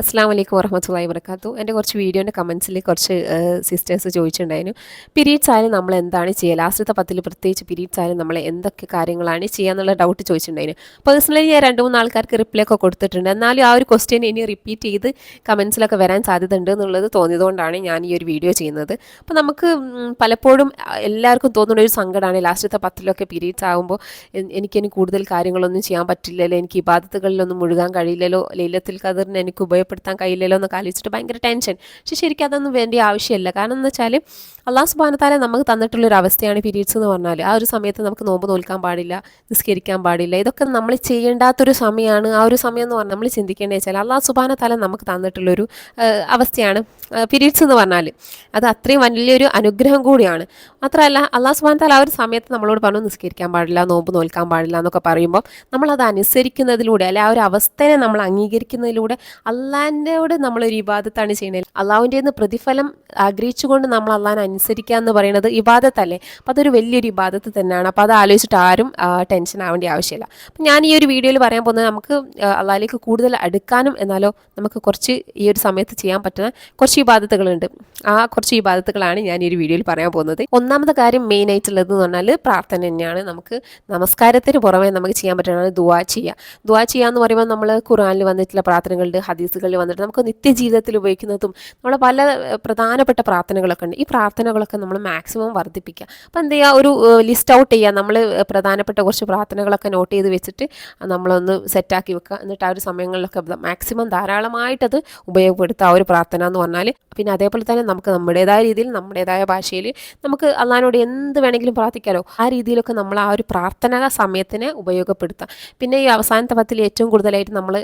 അസ്സാം വലൈക്കും വറഹമത്തല്ലാ വർക്കാത്തു എന്റെ കുറച്ച് വീഡിയോന്റെ കമൻസിൽ കുറച്ച് സിസ്റ്റേഴ്സ് ചോദിച്ചിട്ടുണ്ടായിരുന്നു. പീരീഡ്സ് ആയാലും നമ്മൾ എന്താണ് ചെയ്യുക? ലാസ്റ്റത്തെ പത്തിൽ പ്രത്യേകിച്ച് പീരീഡ്സ് ആയാലും നമ്മൾ എന്തൊക്കെ കാര്യങ്ങളാണ് ചെയ്യുക എന്നുള്ള ഡൗട്ട് ചോദിച്ചിട്ടുണ്ടായിരുന്നു. പേഴ്സണലി ഞാൻ രണ്ട് മൂന്ന് ആൾക്കാർക്ക് റിപ്ലൈ ഒക്കെ കൊടുത്തിട്ടുണ്ട്. എന്നാലും ആ ഒരു ക്വസ്റ്റ്യൻ ഇനി റിപ്പീറ്റ് ചെയ്ത് കമൻസിലൊക്കെ വരാൻ സാധ്യത ഉണ്ട് എന്നുള്ളത് തോന്നിയതുകൊണ്ടാണ് ഞാൻ ഈ ഒരു വീഡിയോ ചെയ്യുന്നത്. അപ്പോൾ നമുക്ക് പലപ്പോഴും എല്ലാവർക്കും തോന്നുന്ന ഒരു സങ്കടമാണ് ലാസ്റ്റത്തെ പത്തിലൊക്കെ പീരീഡ്സ് ആകുമ്പോൾ എനിക്കിനി കൂടുതൽ കാര്യങ്ങളൊന്നും ചെയ്യാൻ പറ്റില്ലല്ലോ എനിക്ക് ഇബാദത്തുകളിലൊന്നും മുഴുകാൻ കഴിയില്ലല്ലോ ലൈലത്തിൽ കതിറിന് എനിക്ക് ഉപയോഗപ്പെടുത്താൻ കഴിയില്ലല്ലോ എന്നൊക്കെ ആലോചിച്ചിട്ട് ഭയങ്കര ടെൻഷൻ പക്ഷെ ശരിക്കും അതൊന്നും വേണ്ട ആവശ്യമില്ല. കാരണം എന്ന് വെച്ചാൽ അള്ളാഹു സുബാനത്താലെ നമുക്ക് തന്നിട്ടുള്ളൊരു അവസ്ഥയാണ് പീരീഡ്സ് എന്ന് പറഞ്ഞാൽ ആ ഒരു സമയത്ത് നമുക്ക് നോമ്പ് നോൽക്കാൻ പാടില്ല നിസ്കരിക്കാൻ പാടില്ല. ഇതൊക്കെ നമ്മൾ ചെയ്യേണ്ടാത്തൊരു സമയമാണ് ആ ഒരു സമയം എന്ന് പറഞ്ഞാൽ നമ്മൾ ചിന്തിക്കേണ്ടത് വെച്ചാൽ അള്ളാഹു സുബാനത്താല നമുക്ക് തന്നിട്ടുള്ളൊരു അവസ്ഥയാണ് പീരീഡ്സ് എന്ന് പറഞ്ഞാൽ അത് അത്രയും വലിയൊരു അനുഗ്രഹം കൂടിയാണ്. മാത്രമല്ല അള്ളാഹു സുബാൻ താല ആ ഒരു സമയത്ത് നമ്മളോട് പറഞ്ഞു നിസ്കരിക്കാൻ പാടില്ല നോമ്പ് നോൽക്കാൻ പാടില്ല എന്നൊക്കെ പറയുമ്പോൾ നമ്മളത് അനുസരിക്കുന്നതിലൂടെ അല്ലെ ആ ഒരു അവസ്ഥയെ നമ്മൾ അംഗീകരിക്കുന്നതിലൂടെ അള്ളാഹിന്റെയോട് ഒരു ഇബാദത്താണ് ചെയ്യുന്നത് അള്ളാഹുവിന്റെ നിന്ന് പ്രതിഫലം ആഗ്രഹിച്ചുകൊണ്ട് നമ്മൾ അള്ളാഹിനെ അനുസരിക്കുക എന്ന് പറയുന്നത് ഇബാദത്തല്ലേ? അപ്പോൾ അതൊരു വലിയൊരു ഇബാദത്ത് തന്നെയാണ്. അപ്പോൾ അത് ആലോചിച്ചിട്ട് ആരും ടെൻഷൻ ആവേണ്ട ആവശ്യമില്ല. അപ്പം ഞാൻ ഈ ഒരു വീഡിയോയിൽ പറയാൻ പോകുന്നത് നമുക്ക് അള്ളാഹിലേക്ക് കൂടുതൽ അടുക്കാനും എന്നാലോ നമുക്ക് കുറച്ച് ഈ ഒരു സമയത്ത് ചെയ്യാൻ പറ്റുന്ന കുറച്ച് ഇബാദത്തുകളുണ്ട്. ആ കുറച്ച് ഈ ഇബാദത്തുകളാണ് ഞാൻ ഈ ഒരു വീഡിയോയിൽ പറയാൻ പോകുന്നത്. ഒന്നാമത്തെ കാര്യം മെയിൻ ആയിട്ടുള്ളത് എന്ന് പറഞ്ഞാൽ പ്രാർത്ഥന തന്നെയാണ്. നമുക്ക് നമസ്കാരത്തിന് പുറമെ നമുക്ക് ചെയ്യാൻ പറ്റുന്നതാണ് ദുവാ ചെയ്യുക ദുവാ ചെയ്യുക എന്ന് പറയുമ്പോൾ നമ്മൾ ഖുറാനിൽ വന്നിട്ടുള്ള പ്രാർത്ഥനകളിൽ ഹദീസുകളിൽ വന്നിട്ട് നമുക്ക് നിത്യജീവിതത്തിൽ ഉപയോഗിക്കുന്നതും നമ്മളെ പല പ്രധാനപ്പെട്ട പ്രാർത്ഥനകളൊക്കെ ഉണ്ട്. ഈ പ്രാർത്ഥനകളൊക്കെ നമ്മൾ മാക്സിമം വർദ്ധിപ്പിക്കുക അപ്പോൾ എന്ത് ചെയ്യുക ഒരു ലിസ്റ്റ് ഔട്ട് ചെയ്യുക നമ്മൾ പ്രധാനപ്പെട്ട കുറച്ച് പ്രാർത്ഥനകളൊക്കെ നോട്ട് ചെയ്ത് വെച്ചിട്ട് നമ്മളൊന്ന് സെറ്റാക്കി വെക്കുക എന്നിട്ട് ആ ഒരു സമയങ്ങളിലൊക്കെ മാക്സിമം ധാരാളമായിട്ടത് ഉപയോഗപ്പെടുത്തുക ആ ഒരു പ്രാർത്ഥന എന്ന് പറഞ്ഞാൽ പിന്നെ അതേപോലെ തന്നെ നമുക്ക് നമ്മുടേതായ രീതിയിൽ നമ്മുടേതായ ഭാഷയിൽ നമുക്ക് അള്ളഹാനോട് എന്ത് വേണമെങ്കിലും പ്രാർത്ഥിക്കാലോ ആ രീതിയിലൊക്കെ നമ്മൾ ആ ഒരു പ്രാർത്ഥന സമയത്തിന് ഉപയോഗപ്പെടുത്താം. പിന്നെ ഈ അവസാനത്തെ പത്തിൽ ഏറ്റവും കൂടുതലായിട്ട് നമ്മൾ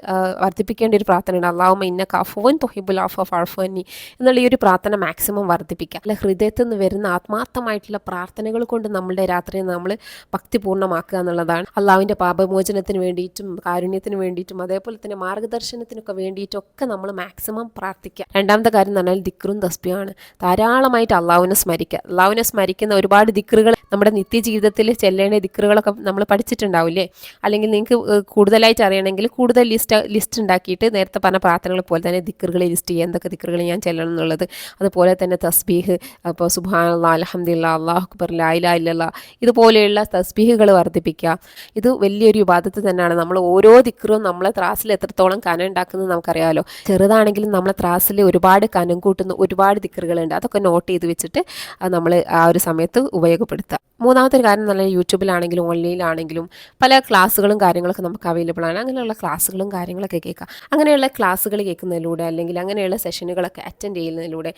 വർദ്ധിപ്പിക്കേണ്ട ഒരു പ്രാർത്ഥനയുണ്ട് അള്ളാഹുമ ഇന്ന കഫുവൻ തൊഹിബുൽ ആഫ് ഓഫ് അൾഫുവന്നി എന്നുള്ള ഈ ഒരു പ്രാർത്ഥന മാക്സിമം വർദ്ധിപ്പിക്കുക. അല്ല ഹൃദയത്തിൽ നിന്ന് വരുന്ന ആത്മാർത്ഥമായിട്ടുള്ള പ്രാർത്ഥനകൾ കൊണ്ട് നമ്മളുടെ രാത്രിയെ നമ്മൾ ഭക്തിപൂർണമാക്കുക എന്നുള്ളതാണ്. അള്ളാഹുവിന്റെ പാപമോചനത്തിന് വേണ്ടിയിട്ടും കാരുണ്യത്തിന് വേണ്ടിയിട്ടും അതേപോലെ തന്നെ മാർഗദർശനത്തിനൊക്കെ വേണ്ടിയിട്ടും ഒക്കെ നമ്മൾ മാക്സിമം പ്രാർത്ഥിക്കുക. രണ്ടാമത്തെ കാര്യം എന്ന് പറഞ്ഞാൽ ദിക്റും തസ്ബിയാണ് ധാരാളമായിട്ട് അള്ളാഹുവിനെ സ്മരിക്കുക അള്ളാഹുവിനെ സ്മരിക്കുന്ന ഒരുപാട് ദിക്കറുകൾ നമ്മുടെ നിത്യജീവിതത്തിൽ ചെല്ലേണ്ട ദിക്കറുകളൊക്കെ നമ്മൾ പഠിച്ചിട്ടുണ്ടാവില്ലേ? അല്ലെങ്കിൽ നിങ്ങൾക്ക് കൂടുതലായിട്ട് അറിയണമെങ്കിൽ കൂടുതൽ ലിസ്റ്റ് ലിസ്റ്റ് ഉണ്ടാക്കിയിട്ട് നേരത്തെ പറഞ്ഞ പ്രാർത്ഥനകൾ പോലെ തന്നെ ദിക്കറുകൾ ലിസ്റ്റ് ചെയ്യുക. എന്തൊക്കെ ദിക്കറുകൾ ഞാൻ ചെല്ലണം എന്നുള്ളത്. അതുപോലെ തന്നെ തസ്ബീഹ് അപ്പോൾ അള്ളാ അലഹമ്മദില്ല അള്ളാഹു അക്ബർ ലായില ഇല്ലല്ല ഇതുപോലെയുള്ള തസ്ബീഹുകൾ വർദ്ധിപ്പിക്കുക. ഇത് വലിയൊരു വിവാദത്തിൽ തന്നെയാണ്. നമ്മൾ ഓരോ ദിക്കറും നമ്മളെ ത്രാസിൽ എത്രത്തോളം കനം ഉണ്ടാക്കുന്നത് നമുക്കറിയാമല്ലോ ചെറുതാണെങ്കിലും നമ്മളെ ത്രാസിൽ ഒരുപാട് കനം കൂട്ടുന്ന ഒരുപാട് ദിക്റുകളുണ്ട് അതൊക്കെ നോട്ട് ചെയ്ത് വെച്ചിട്ട് നമ്മൾ ആ ഒരു സമയത്ത് ഉപയോഗപ്പെടുത്തുക മൂന്നാമത്തെ ഒരു കാര്യം എന്ന് പറഞ്ഞാൽ യൂട്യൂബിലാണെങ്കിലും ഓൺലൈനിലാണെങ്കിലും പല ക്ലാസ്സുകളും കാര്യങ്ങളൊക്കെ നമുക്ക് അവൈലബിൾ ആണ്. അങ്ങനെയുള്ള ക്ലാസ്സുകളും കാര്യങ്ങളൊക്കെ കേൾക്കാം. അങ്ങനെയുള്ള ക്ലാസ്സുകൾ കേൾക്കുന്നതിലൂടെ അല്ലെങ്കിൽ അങ്ങനെയുള്ള സെഷനുകളൊക്കെ അറ്റൻഡ് ചെയ്യുന്നതിലൂടെ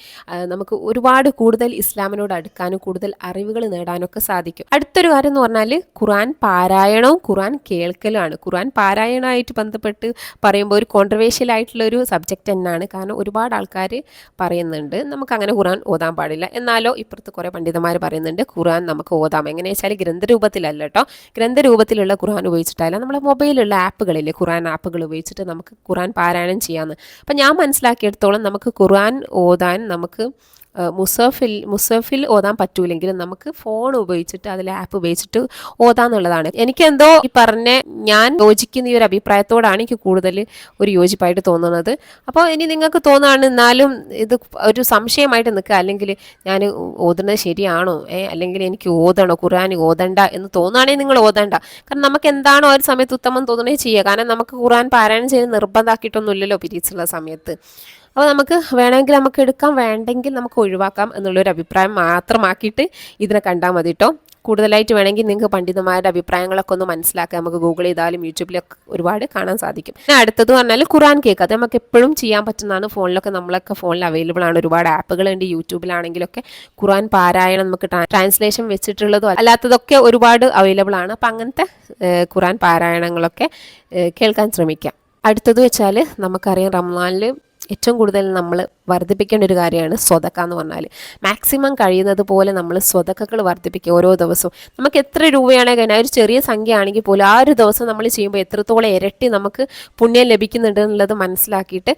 നമുക്ക് ഒരുപാട് കൂടുതൽ ഇസ്ലാമിനോട് അടുക്കാനും കൂടുതൽ അറിവുകൾ നേടാനൊക്കെ സാധിക്കും. അടുത്തൊരു കാര്യം എന്ന് പറഞ്ഞാൽ ഖുറാൻ പാരായണവും ഖുറാൻ കേൾക്കലുമാണ്. ഖുറാൻ പാരായണമായിട്ട് ബന്ധപ്പെട്ട് പറയുമ്പോൾ ഒരു കോൺട്രവേഴ്ഷ്യൽ ആയിട്ടുള്ള ഒരു സബ്ജക്റ്റ് തന്നെയാണ്. കാരണം ഒരുപാട് ആൾക്കാർ പറയുന്നുണ്ട്. നമുക്ക് അങ്ങനെ ഖുറാൻ ഓതാൻ പാടില്ല. എന്നാലോ ഇപ്പുറത്ത് കുറേ പണ്ഡിതന്മാർ പറയുന്നുണ്ട് ഖുറാൻ നമുക്ക് ഓതാം. എങ്ങനെ വെച്ചാൽ ഗ്രന്ഥരൂപത്തിലല്ല കേട്ടോ ഗ്രന്ഥരൂപത്തിലുള്ള ഖുറാൻ ഉപയോഗിച്ചിട്ടല്ല നമ്മളെ മൊബൈലിലുള്ള ആപ്പുകളില്ലേ ഖുറാൻ ആപ്പുകൾ ഉപയോഗിച്ചിട്ട് നമുക്ക് ഖുറാൻ പാരായണം ചെയ്യാമെന്ന് അപ്പം ഞാൻ മനസ്സിലാക്കിയെടുത്തോളം നമുക്ക് ഖുറാൻ ഓതാൻ നമുക്ക് മുസഫിൽ മുസഫിൽ ഓതാൻ പറ്റൂലെങ്കിലും നമുക്ക് ഫോൺ ഉപയോഗിച്ചിട്ട് അതിൽ ആപ്പ് ഉപയോഗിച്ചിട്ട് ഓതാന്നുള്ളതാണ്. എനിക്കെന്തോ ഈ പറഞ്ഞ ഞാൻ യോജിക്കുന്ന ഈ ഒരു അഭിപ്രായത്തോടാണ് എനിക്ക് കൂടുതൽ ഒരു യോജിപ്പായിട്ട് തോന്നുന്നത്. അപ്പോൾ ഇനി നിങ്ങൾക്ക് തോന്നുകയാണ് എന്നാലും ഇത് ഒരു സംശയമായിട്ട് നിൽക്കുക. അല്ലെങ്കിൽ ഞാൻ ഓതുന്നത് ശരിയാണോ? ഏ അല്ലെങ്കിൽ എനിക്ക് ഓതണോ? ഖുർആൻ ഓതണ്ട എന്ന് തോന്നുകയാണെങ്കിൽ നിങ്ങൾ ഓതണ്ട. കാരണം നമുക്ക് എന്താണോ ഒരു സമയത്ത് ഉത്തമം തോന്നണേ ചെയ്യുക. കാരണം നമുക്ക് ഖുർആൻ പാരായണം ചെയ്ത് നിർബന്ധമാക്കിയിട്ടൊന്നുമില്ലല്ലോ പിരീഡ്സുള്ള സമയത്ത്. അപ്പോൾ നമുക്ക് വേണമെങ്കിൽ നമുക്ക് എടുക്കാം വേണ്ടെങ്കിൽ നമുക്ക് ഒഴിവാക്കാം എന്നുള്ളൊരു അഭിപ്രായം മാത്രമാക്കിയിട്ട് ഇതിനെ കണ്ടാൽ മതി കേട്ടോ കൂടുതലായിട്ട് വേണമെങ്കിൽ നിങ്ങൾക്ക് പണ്ഡിതന്മാരുടെ അഭിപ്രായങ്ങളൊക്കെ ഒന്ന് മനസ്സിലാക്കാം. നമുക്ക് ഗൂഗിൾ ചെയ്താലും യൂട്യൂബിലൊക്കെ ഒരുപാട് കാണാൻ സാധിക്കും. പിന്നെ അടുത്തത് പറഞ്ഞാൽ ഖുറാൻ കേക്ക്. അത് നമുക്ക് എപ്പോഴും ചെയ്യാൻ പറ്റുന്നതാണ്. ഫോണിലൊക്കെ നമ്മളൊക്കെ ഫോണിൽ അവൈലബിൾ ആണ്. ഒരുപാട് ആപ്പുകളുണ്ട്. യൂട്യൂബിലാണെങ്കിലൊക്കെ ഖുറാൻ പാരായണം നമുക്ക് ട്രാൻസ്ലേഷൻ വെച്ചിട്ടുള്ളതും അല്ലാത്തതൊക്കെ ഒരുപാട് അവൈലബിൾ ആണ്. അപ്പം അങ്ങനത്തെ ഖുറാൻ പാരായണങ്ങളൊക്കെ കേൾക്കാൻ ശ്രമിക്കാം. അടുത്തത് വെച്ചാൽ നമുക്കറിയാം റംസാനിൽ ഏറ്റവും കൂടുതൽ നമ്മൾ വർദ്ധിപ്പിക്കേണ്ട ഒരു കാര്യമാണ് സ്വതക്ക എന്ന് പറഞ്ഞാൽ മാക്സിമം കഴിയുന്നത് പോലെ നമ്മൾ സ്വതക്കകൾ വർദ്ധിപ്പിക്കുക ഓരോ ദിവസവും. നമുക്ക് എത്ര രൂപയാണെങ്കിൽ കഴിഞ്ഞാൽ ഒരു ചെറിയ സംഖ്യ ആണെങ്കിൽ പോലും ആ ഒരു ദിവസം നമ്മൾ ചെയ്യുമ്പോൾ എത്രത്തോളം ഇരട്ടി നമുക്ക് പുണ്യം ലഭിക്കുന്നുണ്ട് എന്നുള്ളത് മനസ്സിലാക്കിയിട്ട്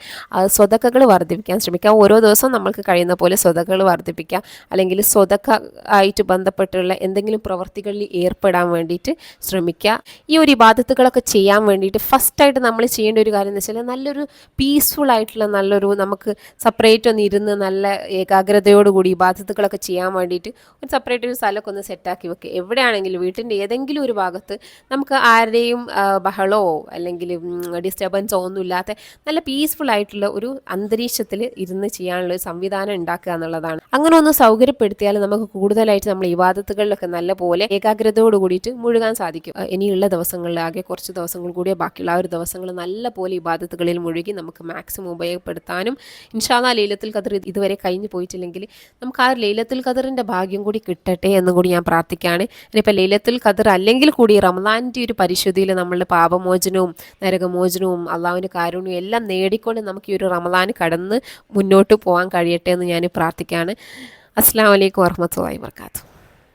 സ്വതക്കകൾ വർദ്ധിപ്പിക്കാൻ ശ്രമിക്കുക. ഓരോ ദിവസവും നമുക്ക് കഴിയുന്ന പോലെ സ്വതക്കകൾ വർദ്ധിപ്പിക്കുക. അല്ലെങ്കിൽ സ്വതക്ക ആയിട്ട് ബന്ധപ്പെട്ടുള്ള എന്തെങ്കിലും പ്രവർത്തികളിൽ ഏർപ്പെടാൻ വേണ്ടിയിട്ട് ശ്രമിക്കുക. ഈ ഒരു ഇബാദത്തുകളൊക്കെ ചെയ്യാൻ വേണ്ടിയിട്ട് ഫസ്റ്റായിട്ട് നമ്മൾ ചെയ്യേണ്ട ഒരു കാര്യം എന്ന് വെച്ചാൽ നല്ലൊരു പീസ്ഫുൾ ആയിട്ടുള്ള നല്ലൊരു നമുക്ക് സെപ്പറേറ്റ് ഒന്ന് ഇരുന്ന് നല്ല ഏകാഗ്രതയോടുകൂടി ബാധ്യതകളൊക്കെ ചെയ്യാൻ വേണ്ടിയിട്ട് ഒരു സെപ്പറേറ്റ് ഒരു സ്ഥലമൊക്കെ ഒന്ന് സെറ്റാക്കി വെക്കുക എവിടെയാണെങ്കിലും വീട്ടിന്റെ ഏതെങ്കിലും ഒരു ഭാഗത്ത് നമുക്ക് ആരുടെയും ബഹളമോ അല്ലെങ്കിൽ ഡിസ്റ്റർബൻസോ ഒന്നും ഇല്ലാത്ത നല്ല പീസ്ഫുൾ ആയിട്ടുള്ള ഒരു അന്തരീക്ഷത്തിൽ ഇരുന്ന് ചെയ്യാനുള്ള ഒരു സംവിധാനം ഉണ്ടാക്കുക എന്നുള്ളതാണ്. അങ്ങനെ ഒന്ന് സൗകര്യപ്പെടുത്തിയാൽ നമുക്ക് കൂടുതലായിട്ട് നമ്മൾ ഇവാദത്തുകളിലൊക്കെ നല്ല പോലെ ഏകാഗ്രതയോട് കൂടിയിട്ട് മുഴുകാൻ സാധിക്കും. ഇനിയുള്ള ദിവസങ്ങളിൽ ആകെ കുറച്ച് ദിവസങ്ങൾ കൂടിയേ ബാക്കിയുള്ള ആ ഒരു ദിവസങ്ങൾ നല്ല പോലെ ഇബാദത്തുകളിൽ മുഴുകി നമുക്ക് മാക്സിമം ഉപയോഗപ്പെടുത്താനും ഇൻഷാല്ല ലൈലത്തുൽ ഖദർ ഇതുവരെ കഴിഞ്ഞു പോയിട്ടില്ലെങ്കിൽ നമുക്ക് ആ ലൈലത്തുൽ ഖദറിന്റെ ഭാഗ്യം കൂടി കിട്ടട്ടെ എന്നും കൂടി ഞാൻ പ്രാർത്ഥിക്കുകയാണ്. ഇനിയിപ്പോൾ ലൈലത്തുൽ ഖദർ അല്ലെങ്കിൽ കൂടി റമദാനിന്റെ ഒരു പരിശുദ്ധിയിൽ നമ്മളുടെ പാപമോചനവും നരകമോചനവും അള്ളാഹുവിന്റെ കാരുണ്യവും എല്ലാം നേടിക്കൊണ്ട് നമുക്ക് ഈ ഒരു റമദാൻ കടന്ന് മുന്നോട്ട് പോകാൻ കഴിയട്ടെ എന്ന് ഞാൻ പ്രാർത്ഥിക്കുകയാണ്. അസ്സാം വലൈക്കും വർഹമത്തല്ലാഹി വർക്കാത്തു